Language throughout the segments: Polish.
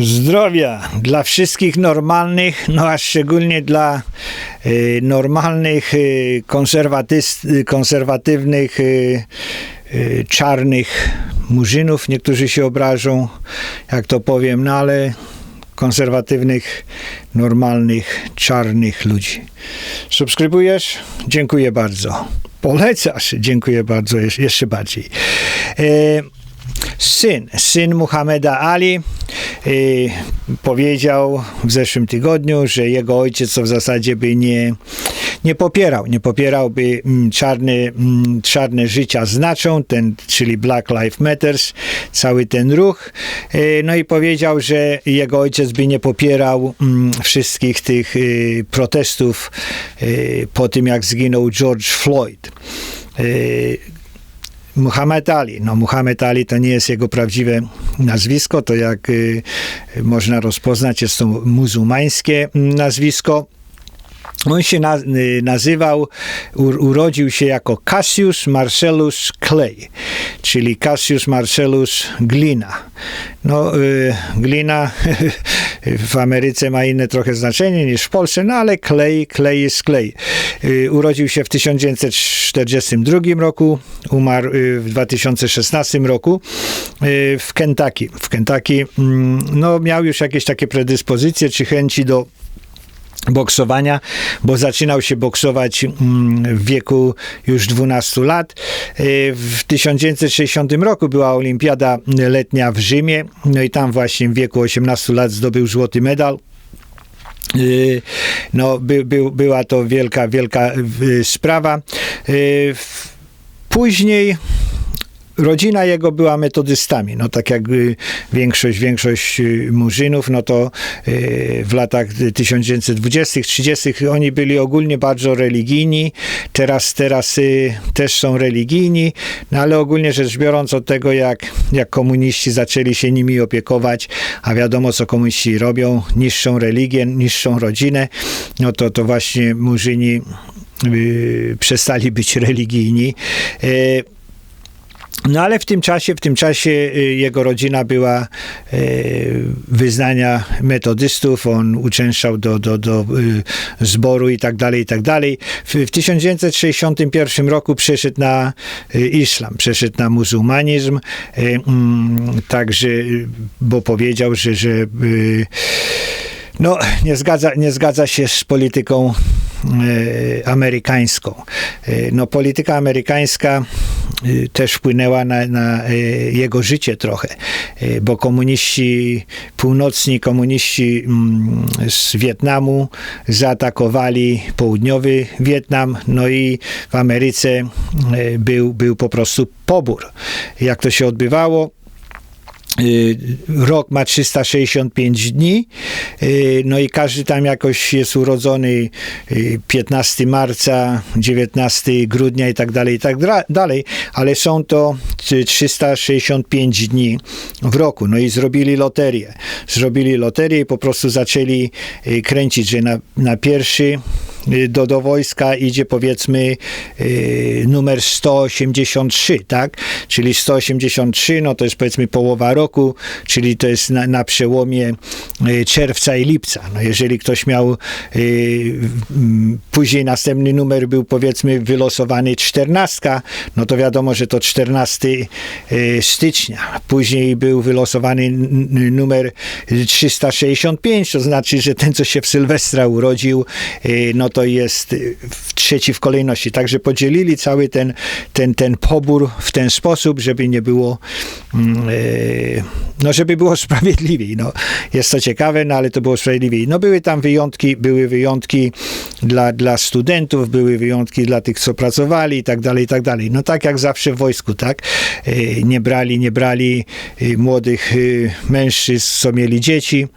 Zdrowia dla wszystkich normalnych, no a szczególnie dla y, normalnych, y, y, konserwatywnych, y, y, czarnych murzynów. Niektórzy się obrażą, jak to powiem, no ale konserwatywnych, normalnych, czarnych ludzi. Subskrybujesz? Dziękuję bardzo. Polecasz? Dziękuję bardzo, jeszcze bardziej. E, syn, syn Muhammeda Ali powiedział w zeszłym tygodniu, że jego ojciec to w zasadzie by nie, nie popierał, nie popierałby mm, czarne, mm, czarne życia znaczą, ten, czyli Black Lives Matters, cały ten ruch. E, No i powiedział, że jego ojciec by nie popierał mm, wszystkich tych e, protestów e, po tym, jak zginął George Floyd. Muhammad Ali. No, Muhammad Ali to nie jest jego prawdziwe nazwisko, to jak y, można rozpoznać, jest to muzułmańskie mm, nazwisko. On się y, nazywał, urodził się jako Cassius Marcellus Clay, czyli Cassius Marcellus Glina. No, y, glina w Ameryce ma inne trochę znaczenie niż w Polsce, no ale Clay, Clay jest Clay. Y, urodził się w 1942 roku, umarł w 2016 roku w Kentucky. W Kentucky mm, no, miał już jakieś takie predyspozycje czy chęci do boksowania, bo zaczynał się boksować mm, w wieku już 12 lat. Y, W 1960 roku była olimpiada letnia w Rzymie, no i tam właśnie w wieku 18 lat zdobył złoty medal. Y, No, by, by, była to wielka, wielka y, sprawa. Później rodzina jego była metodystami, no tak jak y, większość, większość y, murzynów, no to y, w latach 1920 30 oni byli ogólnie bardzo religijni, teraz, teraz też są religijni, no ale ogólnie rzecz biorąc od tego, jak, jak komuniści zaczęli się nimi opiekować, a wiadomo co komuniści robią, niższą religię, niższą rodzinę, no to, to właśnie murzyni przestali być religijni. No ale w tym czasie, w tym czasie y, jego rodzina była y, wyznania metodystów, on uczęszczał do, do, do y, zboru i tak dalej, i tak dalej. W, w 1961 roku przeszedł na islam, przeszedł na muzułmanizm, mm, także, bo powiedział, że, że no, nie zgadza, nie zgadza się z polityką amerykańską. E, no, polityka amerykańska e, też wpłynęła na, na e, jego życie trochę, e, bo komuniści, północni komuniści mm, z Wietnamu zaatakowali południowy Wietnam, no i w Ameryce e, był, był po prostu pobór. Jak to się odbywało? Y, Rok ma 365 dni, y, no i każdy tam jakoś jest urodzony y, 15 marca, 19 grudnia i tak dalej, i tak dalej, ale są to y, 365 dni w roku. No i zrobili loterię. Zrobili loterię i po prostu zaczęli y, kręcić, że na, na pierwszy y, do, do wojska idzie powiedzmy y, numer 183, tak? Czyli 183, no to jest powiedzmy połowa roku, czyli to jest na, na przełomie y, czerwca i lipca. No jeżeli ktoś miał y, później następny numer był powiedzmy wylosowany 14, no to wiadomo, że to 14 y, stycznia. Później był wylosowany numer 365, to znaczy, że ten, co się w Sylwestra urodził, y, no to jest w trzeci w kolejności. Także podzielili cały ten, ten, ten pobór w ten sposób, żeby nie było, mm, y, no żeby było sprawiedliwiej. No, jest to ciekawe, no ale to było sprawiedliwiej. No były tam wyjątki, były wyjątki dla, dla studentów, były wyjątki dla tych, co pracowali i tak dalej, i tak dalej. No tak jak zawsze w wojsku, tak? Y, Nie brali, nie brali y, młodych mężczyzn, co mieli dzieci.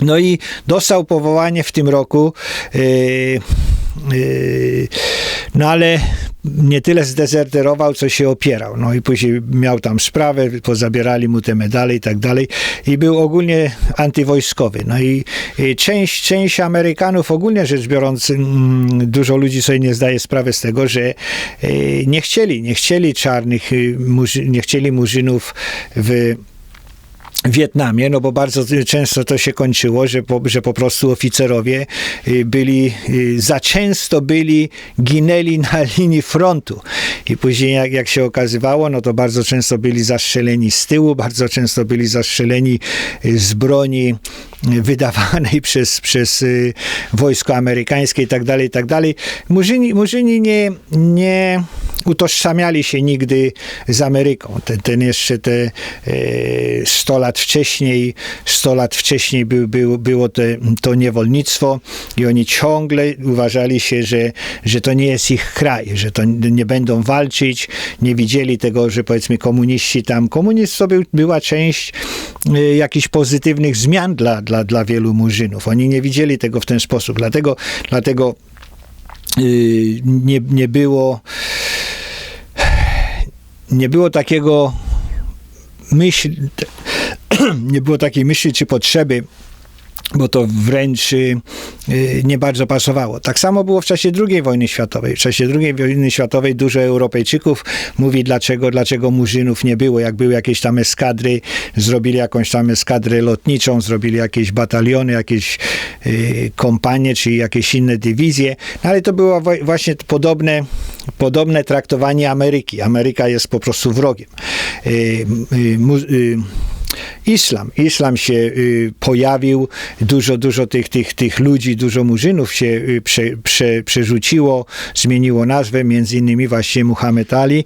No i dostał powołanie w tym roku, yy, yy, no ale nie tyle zdezerterował, co się opierał. No i później miał tam sprawę, pozabierali mu te medale i tak dalej i był ogólnie antywojskowy. No i, i część, część Amerykanów, ogólnie rzecz biorąc, mm, dużo ludzi sobie nie zdaje sprawy z tego, że nie chcieli, nie chcieli czarnych, nie chcieli murzynów w Wietnamie, no bo bardzo często to się kończyło, że po, że po prostu oficerowie y, byli, y, za często byli, ginęli na linii frontu. I później jak, jak się okazywało, no to bardzo często byli zastrzeleni z tyłu, bardzo często byli zastrzeleni y, z broni wydawanej przez, przez wojsko amerykańskie i tak dalej, i tak dalej. Murzyni, Murzyni nie, nie utożsamiali się nigdy z Ameryką. Ten, ten jeszcze te e, 100 lat wcześniej, 100 lat wcześniej był, był, było te, to niewolnictwo i oni ciągle uważali się, że, że to nie jest ich kraj, że to nie będą walczyć, nie widzieli tego, że powiedzmy komuniści tam, komunizm to był, była część e, jakichś pozytywnych zmian dla, dla, dla wielu murzynów. Oni nie widzieli tego w ten sposób, dlatego, dlatego y, nie, nie było nie było takiego myśl, nie było takiej myśli czy potrzeby bo to wręcz y, y, nie bardzo pasowało. Tak samo było w czasie II wojny światowej. W czasie II wojny światowej dużo Europejczyków mówi, dlaczego, dlaczego Murzynów nie było. Jak były jakieś tam eskadry, zrobili jakąś tam eskadrę lotniczą, zrobili jakieś bataliony, jakieś y, kompanie, czy jakieś inne dywizje. No, ale to było właśnie podobne, podobne traktowanie Ameryki. Ameryka jest po prostu wrogiem. Y, y, islam. Islam się y, pojawił, dużo, dużo tych, tych, tych ludzi, dużo murzynów się y, prze, prze, przerzuciło, zmieniło nazwę, między innymi właśnie Muhammad Ali,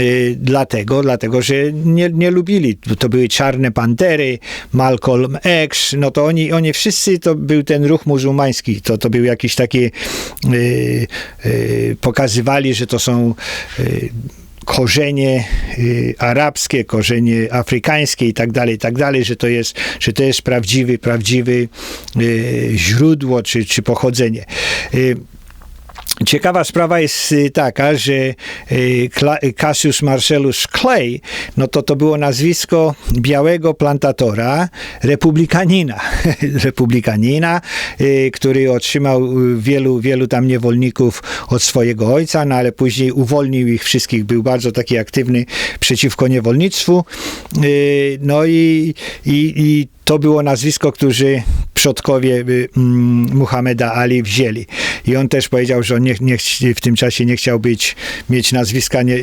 y, dlatego, dlatego, że nie, nie lubili. To były czarne pantery, Malcolm X, no to oni, oni wszyscy, to był ten ruch muzułmański, to, to był jakiś taki, pokazywali, że to są korzenie y, arabskie, korzenie afrykańskie i tak dalej, i tak dalej, że to jest, że to jest prawdziwy, prawdziwy y, źródło czy, czy pochodzenie. Y, Ciekawa sprawa jest y, taka, że y, Cassius Marcellus Clay, no to to było nazwisko białego plantatora, republikanina. republikanina, y, który otrzymał wielu, wielu tam niewolników od swojego ojca, no ale później uwolnił ich wszystkich, był bardzo taki aktywny przeciwko niewolnictwu. No i, i, i to było nazwisko, którzy przodkowie mm, Muhammeda Ali wzięli. I on też powiedział, że on nie, nie, w tym czasie nie chciał być, mieć nazwiska nie,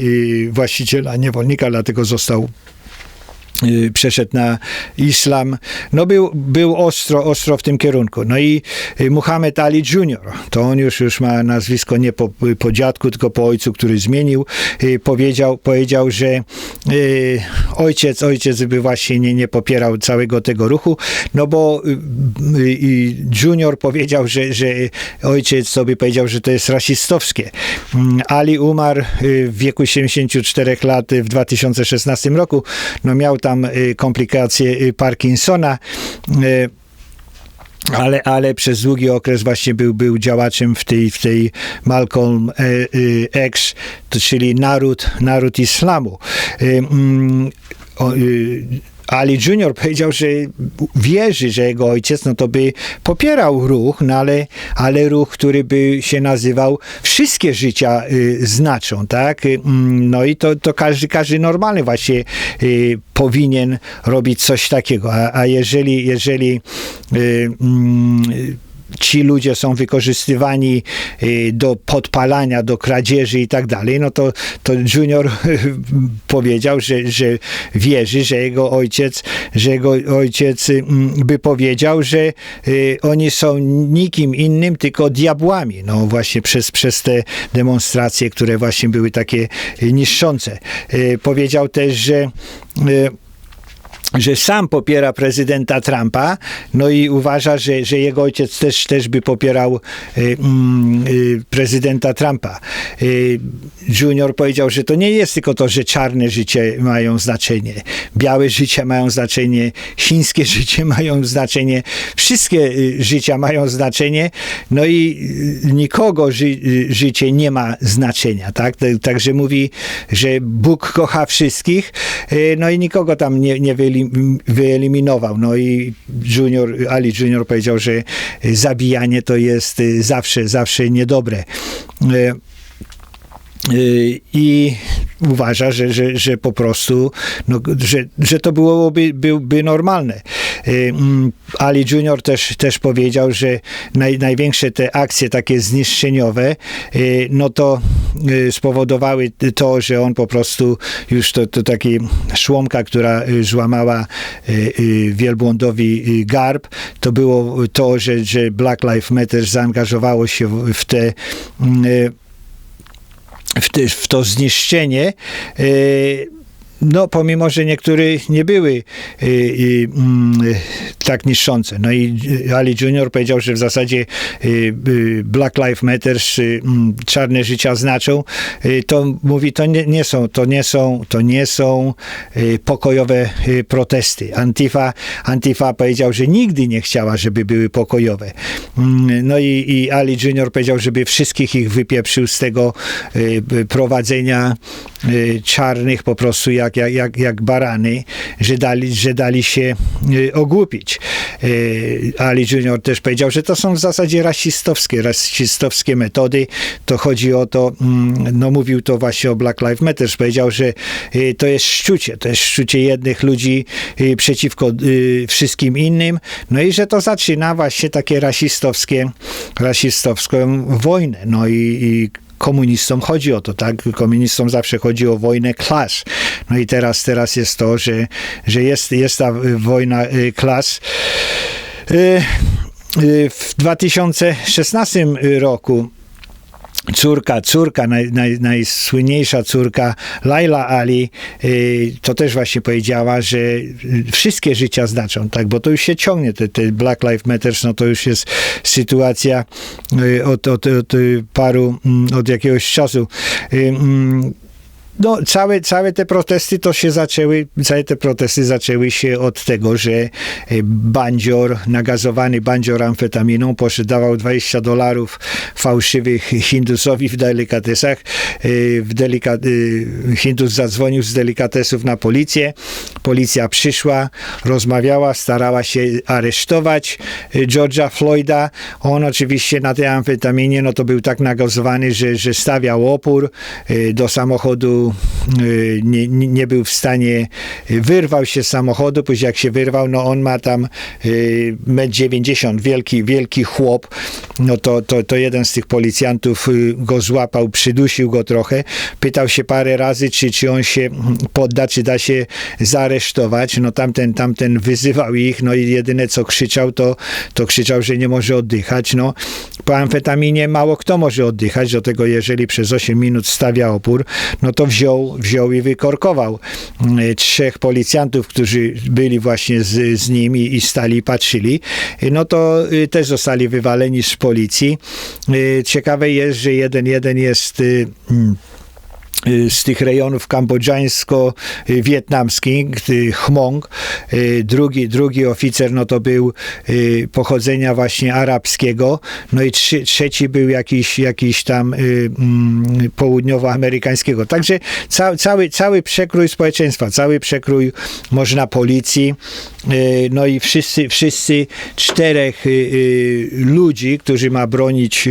właściciela niewolnika, dlatego został przeszedł na islam, no był, był ostro, ostro w tym kierunku. No i y, Muhammad Ali Jr., to on już, już ma nazwisko nie po, po dziadku, tylko po ojcu, który zmienił, y, powiedział, powiedział że ojciec, ojciec by właśnie nie, nie popierał całego tego ruchu, no bo Junior powiedział, że, że ojciec sobie powiedział, że to jest rasistowskie. Mm, Ali umarł w wieku 74 lat w 2016 roku, no miał tam y, komplikacje y, Parkinsona y, ale, ale przez długi okres właśnie był, był działaczem w tej, w tej Malcolm X, czyli naród, naród islamu. Mm, Ali Junior powiedział, że wierzy, że jego ojciec no to by popierał ruch, no ale, ale ruch, który by się nazywał Wszystkie życia y, znaczą, tak? Y, mm, no i to, to każdy, każdy normalny właśnie y, powinien robić coś takiego. A, a jeżeli, jeżeli y, mm, ci ludzie są wykorzystywani y, do podpalania, do kradzieży i tak dalej, no to, to Junior powiedział, że, że wierzy, że jego ojciec, że jego ojciec mm, by powiedział, że y, oni są nikim innym, tylko diabłami. No właśnie przez, przez te demonstracje, które właśnie były takie niszczące. Y, powiedział też, że że sam popiera prezydenta Trumpa, no i uważa, że, że jego ojciec też, też by popierał y, y, prezydenta Trumpa. Y, Junior powiedział, że to nie jest tylko to, że czarne życie mają znaczenie, białe życie mają znaczenie, chińskie życie mają znaczenie, wszystkie y, życia mają znaczenie, no i y, nikogo ży, y, życie nie ma znaczenia, tak? Także mówi, że Bóg kocha wszystkich, no i nikogo tam nie, nie wyeli wyeliminował. No i Junior, Ali Junior powiedział, że zabijanie to jest zawsze, zawsze niedobre. E, e, I uważa, że, że, że po prostu, no, że, że to byłoby byłby normalne. Ali Junior też, też powiedział, że naj, największe te akcje takie zniszczeniowe, no to spowodowały to, że on po prostu już to, to taki szłomka, która złamała wielbłądowi garb, to było to, że, że Black Lives Matter zaangażowało się w, te w, te, w to zniszczenie no, pomimo, że niektóre nie były y, mm, tak niszczące. No i Ali Junior powiedział, że w zasadzie y, y Black Lives Matter, mm, czarne życia znaczą. To mówi, to nie, nie, są, to nie są, to nie są pokojowe protesty. Antifa, Antifa powiedział, że nigdy nie chciała, żeby były pokojowe. Mm, no i, i Ali Junior powiedział, żeby wszystkich ich wypieprzył z tego prowadzenia czarnych po prostu jak, jak, jak, jak barany, że dali, że dali się ogłupić. Ali Junior też powiedział, że to są w zasadzie rasistowskie, rasistowskie metody. To chodzi o to, mm, no mówił to właśnie o Black Lives Matter, powiedział, że to jest szczucie, to jest szczucie jednych ludzi przeciwko wszystkim innym, no i że to zaczyna właśnie takie rasistowskie, rasistowską wojnę. No i, i komunistom chodzi o to, tak? Komunistom zawsze chodzi o wojnę klas. No i teraz, teraz jest to, że, że jest, jest ta wojna y, klas. Y, y, w 2016 roku córka, córka, naj, naj, najsłynniejsza córka Laila Ali, y, to też właśnie powiedziała, że wszystkie życia znaczą, tak, bo to już się ciągnie, te, te Black Lives Matter, no to już jest sytuacja y, od, od, od paru, mm, od jakiegoś czasu. Y, mm, no, całe, całe te protesty to się zaczęły, całe te protesty zaczęły się od tego, że e, bandzior, nagazowany bandzior amfetaminą poszedawał 20 dolarów fałszywych Hindusowi w delikatesach. E, w delika, e, Hindus zadzwonił z delikatesów na policję. Policja przyszła, rozmawiała, starała się aresztować George'a Floyda. On oczywiście na tej amfetaminie, no to był tak nagazowany, że, że stawiał opór do samochodu Y, nie, nie był w stanie, y, wyrwał się z samochodu, później jak się wyrwał, no on ma tam 1,90 y, wielki, wielki chłop, no to, to, to jeden z tych policjantów go złapał, przydusił go trochę, pytał się parę razy, czy, czy on się podda, czy da się zaresztować, no tamten, tamten wyzywał ich, no i jedyne co krzyczał, to, to krzyczał, że nie może oddychać, no po amfetaminie mało kto może oddychać, do tego jeżeli przez 8 minut stawia opór, no to wziął, wziął i wykorkował mm, trzech policjantów, którzy byli właśnie z, z nim i, stali i patrzyli, no to y, też zostali wywaleni z policji. Ciekawe jest, że jeden, jeden jest y, mm, Y, z tych rejonów kambodżańsko-wietnamskich, Hmong. Y, drugi, drugi oficer, no to był y, pochodzenia właśnie arabskiego, no i trzy, trzeci był jakiś, jakiś tam mm, południowoamerykańskiego. Także ca, cały, cały przekrój społeczeństwa, cały przekrój można policji, no i wszyscy, wszyscy czterech ludzi, którzy ma bronić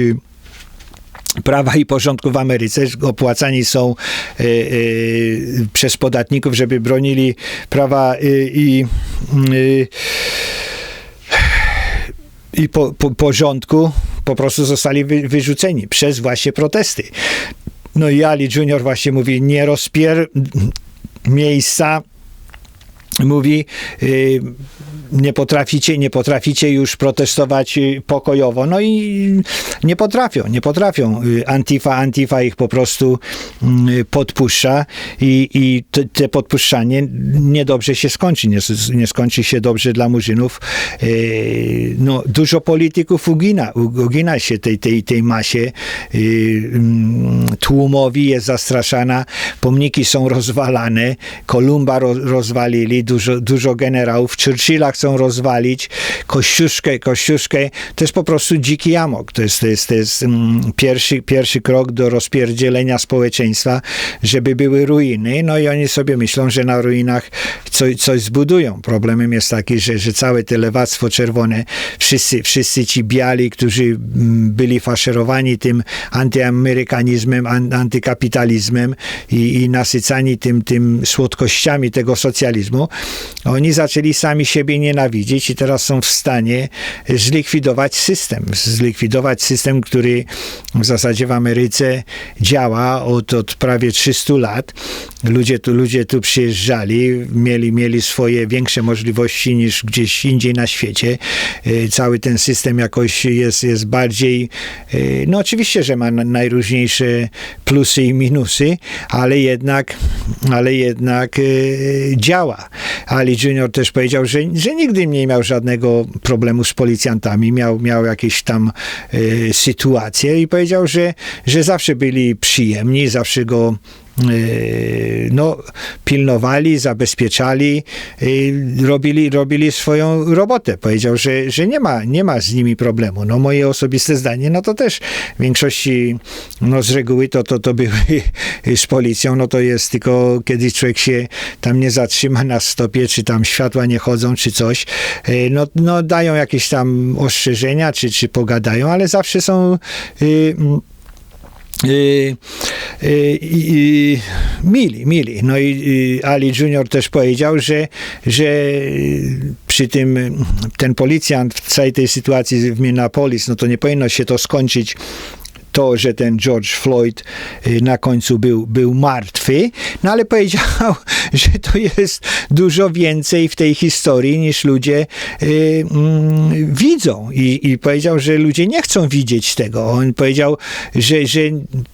prawa i porządku w Ameryce opłacani są y, y, przez podatników, żeby bronili prawa y, i i po, po, porządku po prostu zostali wy, wyrzuceni przez właśnie protesty. No i Ali Junior właśnie mówi, nie rozpier miejsca mówi, y, nie potraficie, nie potraficie już protestować y, pokojowo. No i nie potrafią, nie potrafią. Y, Antifa, Antifa ich po prostu podpuszcza i, i te podpuszczanie niedobrze się skończy, nie, nie skończy się dobrze dla murzynów. No, dużo polityków ugina, ugina się tej, tej, tej masie mm, tłumowi, jest zastraszana, pomniki są rozwalane, Kolumba rozwalili, dużo, dużo generałów. Churchilla chcą rozwalić, kościuszkę, kościuszkę, to jest po prostu dziki amok. To jest, to jest, to jest mm, pierwszy, pierwszy krok do rozpierdzielenia społeczeństwa, żeby były ruiny, no i oni sobie myślą, że na ruinach coś, coś zbudują. Problemem jest taki, że, że całe te lewactwo czerwone, wszyscy, wszyscy ci biali, którzy mm, byli faszerowani tym antyamerykanizmem, an, antykapitalizmem i, i nasycani tym, tym słodkościami tego socjalizmu, oni zaczęli sami siebie nienawidzieć i teraz są w stanie zlikwidować system. Zlikwidować system, który w zasadzie w Ameryce działa od, od prawie 300 lat. Ludzie tu, ludzie tu przyjeżdżali, mieli, mieli swoje większe możliwości niż gdzieś indziej na świecie. E, cały ten system jakoś jest, jest bardziej, e, no oczywiście, że ma najróżniejsze plusy i minusy, ale jednak, ale jednak e, działa. Ali Junior też powiedział, że, że nigdy nie miał żadnego problemu z policjantami, miał, miał jakieś tam sytuacje i powiedział, że, że zawsze byli przyjemni, zawsze go no, pilnowali, zabezpieczali, yy, robili, robili swoją robotę. Powiedział, że, że nie, ma, nie ma z nimi problemu. No moje osobiste zdanie, no to też w większości, no z reguły to, to, to były z policją, no to jest tylko kiedy człowiek się tam nie zatrzyma na stopie, czy tam światła nie chodzą, czy coś, yy, no, no dają jakieś tam ostrzeżenia, czy, czy pogadają, ale zawsze są y, y, mili, mili. No i Ali Junior też powiedział, że, że przy tym ten policjant w całej tej sytuacji w Minneapolis, no to nie powinno się to skończyć to, że ten George Floyd y, na końcu był, był martwy, no ale powiedział, że to jest dużo więcej w tej historii niż ludzie y, mm, widzą I, i powiedział, że ludzie nie chcą widzieć tego. On powiedział, że, że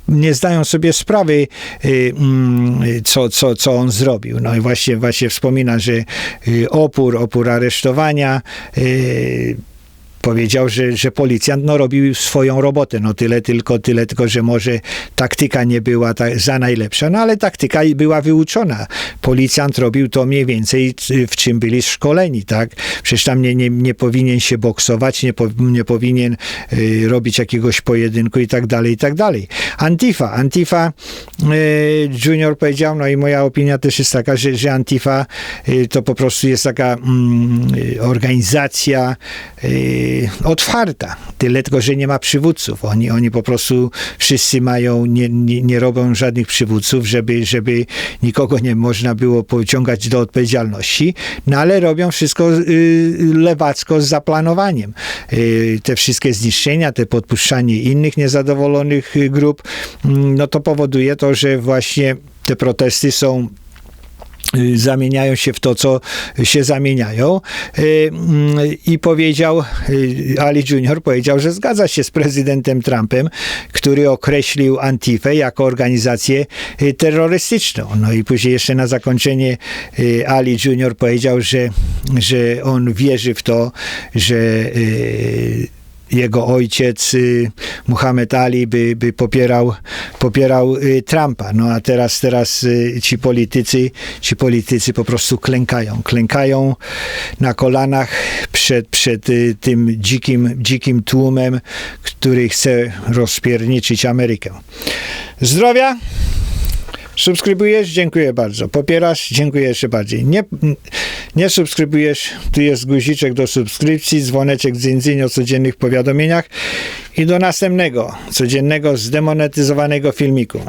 nie zdają sobie sprawy, y, mm, co, co, co on zrobił. No i właśnie, właśnie wspomina, że y, opór, opór aresztowania, y, powiedział, że, że policjant no, robił swoją robotę. No tyle tylko, tyle tylko, że może taktyka nie była ta, za najlepsza, no ale taktyka była wyuczona. Policjant robił to mniej więcej, w czym byli szkoleni, tak? Przecież tam nie, nie, nie powinien się boksować, nie, po, nie powinien y, robić jakiegoś pojedynku i tak dalej, i tak dalej. Antifa. Antifa y, Junior powiedział, no i moja opinia też jest taka, że, że Antifa y, to po prostu jest taka mm, organizacja y, otwarta. Tyle tylko, że nie ma przywódców. Oni, oni po prostu wszyscy mają, nie, nie, nie robią żadnych przywódców, żeby, żeby nikogo nie można było pociągać do odpowiedzialności, no ale robią wszystko y, lewacko z zaplanowaniem. Y, te wszystkie zniszczenia, te podpuszczanie innych niezadowolonych grup, mm, no to powoduje to, że właśnie te protesty są Y, zamieniają się w to, co się zamieniają. Y, mm, I powiedział, y, Ali Junior powiedział, że zgadza się z prezydentem Trumpem, który określił Antifę jako organizację terrorystyczną. No i później jeszcze na zakończenie Ali Junior powiedział, że, że on wierzy w to, że jego ojciec y, Muhammad Ali by, by popierał, popierał y, Trumpa. No a teraz, teraz y, ci politycy, ci politycy po prostu klękają. Klękają na kolanach przed, przed tym dzikim, dzikim tłumem, który chce rozpierniczyć Amerykę. Zdrowia! Subskrybujesz? Dziękuję bardzo. Popierasz? Dziękuję jeszcze bardziej. Nie, nie subskrybujesz? Tu jest guziczek do subskrypcji, dzwoneczek z o codziennych powiadomieniach i do następnego, codziennego, zdemonetyzowanego filmiku.